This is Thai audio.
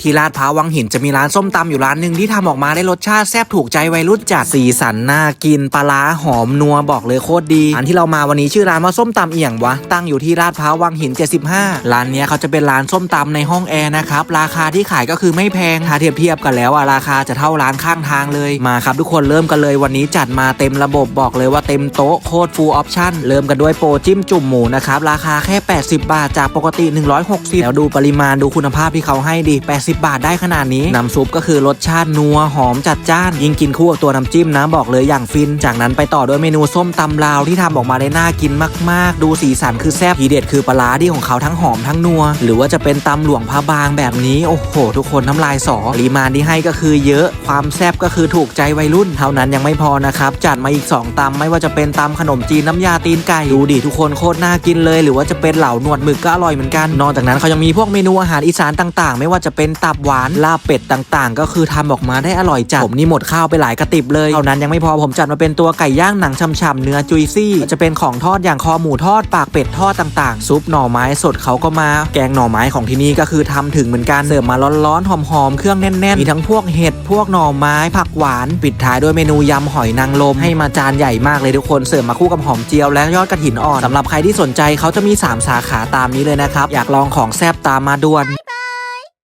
ที่ลาดพร้าววังหินจะมีร้านส้มตำอยู่ร้านหนึ่งที่ทำออกมาได้รสชาติแซ่บถูกใจวัยรุ่นจัดสีสันน่ากินปลาร้าหอมนัวบอกเลยโคตรดีอันที่เรามาวันนี้ชื่อร้านว่าส้มตำเอี่ยงวะตั้งอยู่ที่ลาดพร้าววังหิน 75 ร้านนี้เขาจะเป็นร้านส้มตำในห้องแอร์นะครับราคาที่ขายก็คือไม่แพงถ้าเทียบเทียบกันแล้วอะราคาจะเท่าร้านข้างทางเลยมาครับทุกคนเริ่มกันเลยวันนี้จัดมาเต็มระบบบอกเลยว่าเต็มโต๊ะโคตรฟูลออปชั่นเริ่มกันด้วยโปรจิ้มจุ่มหมูนะครับราคาแค่ 80 บาทจากปกติ 160 แล้วดูปริมาณดูคุณภาพที่เขาให้ดิ80บาทได้ขนาดนี้ น้ำซุปก็คือรสชาตินัวหอมจัดจ้าน ยิ่งกินคู่กับตัวน้ำจิ้มนะบอกเลยอย่างฟิน จากนั้นไปต่อด้วยเมนูส้มตำลาวที่ทำออกมาได้น่ากินมาก ๆ ดูสีสันคือแซ่บทีเด็ดคือปลาร้าที่ของเขาทั้งหอมทั้งนัว หรือว่าจะเป็นตำหลวงพระบางแบบนี้โอ้โห ทุกคนน้ำลายสอปริมาณที่ให้ก็คือเยอะ ความแซ่บก็คือถูกใจวัยรุ่น เท่านั้นยังไม่พอนะครับจัดมาอีก 2ตำไม่ว่าจะเป็นตำขนมจีนน้ำยาตีนไก่ดูดิทุกคนโคตรน่ากินเลย หรือว่าจะเป็นเหล่าหนวดหมึกก็อร่อยเหมือนกันนอกจากนั้นเขายังมีพวกเมนูอาหารอีสานต่าง ๆ ไม่ว่าจะเป็นตับหวาน ลาบเป็ดต่างๆ ก็คือทำออกมาได้อร่อยจัด ผมนี่หมดข้าวไปหลายกระติบเลย เท่านั้นยังไม่พอผมจัดมาเป็นตัวไก่ย่างหนังช่ำๆเนื้อจุยซี่ จะเป็นของทอดอย่างคอหมูทอดปากเป็ดทอดต่างๆ ซุปหน่อไม้สดเขาก็มา แกงหน่อไม้ของที่นี่ก็คือทำถึงเหมือนกัน เสิร์ฟมาร้อนๆหอมๆ เครื่องแน่นๆ มีทั้งพวกเห็ดพวกหน่อไม้ผักหวาน ปิดท้ายด้วยเมนูยำหอยนางรมให้มาจานใหญ่มากเลยทุกคนเสิร์ฟมาคู่กับหอมเจียวและยอดกระถินอ่อนสำหรับใครที่สนใจเขาจะมี 3 สาขาตามนี้เลยนะครับอยากลองของแซบตามมาด่วน